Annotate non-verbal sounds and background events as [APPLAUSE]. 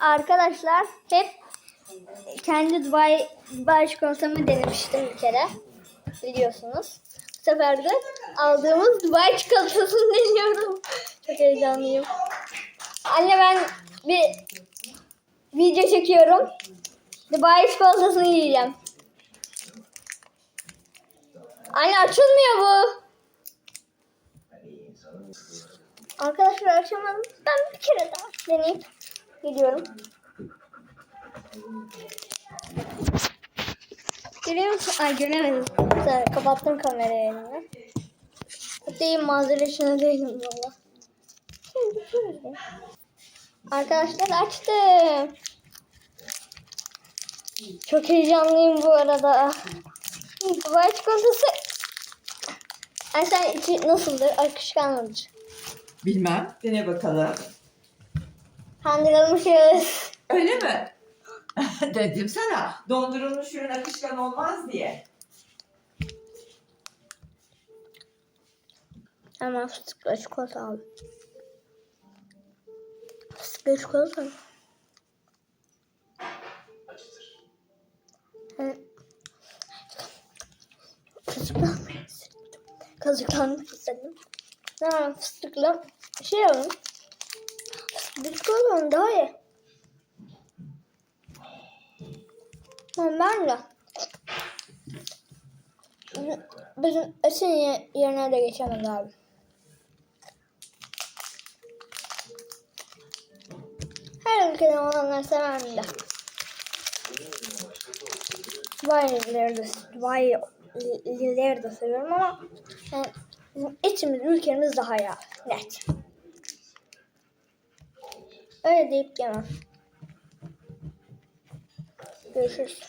Arkadaşlar hep kendi Dubai, Dubai çikolatamı denemiştim bir kere. Biliyorsunuz. Bu sefer de aldığımız Dubai çikolatasını [LAUGHS] deniyorum. Çok heyecanlıyım. Anne ben bir video çekiyorum. Dubai çikolatasını yiyeceğim. Anne açılmıyor bu. Arkadaşlar açamadım. Ben bir kere daha deneyip gidiyorum. Görüyor musun? Ay göremedim. Güzel, kapattım kamerayı elimle. Değil manzarasına değilim valla. Arkadaşlar açtım. Çok heyecanlıyım bu arada. Dubai çikolatası. Ay sen içi nasıldır? Akışkan mıdır? Bilmem. Dene bakalım. Kandırılmışız. Öyle mi? [LAUGHS] Dedim sana. Dondurulmuş ürün akışkan olmaz diye. Hemen fıstıklı çikolata aldım. Fıstıklı çikolata mı? Hı. Kazıklanmak istedim. Hemen fıstıklı şey alalım. Çikolata daha iyi. Ben de. Bizim esin ye- yerine de geçemez abi. Her ülkeden olanları severim de. Dubai'lileri de, Dubai'lileri de seviyorum ama yani etimiz, ülkemiz daha ya. Net. Öyle deyip yemem. Görüşürüz.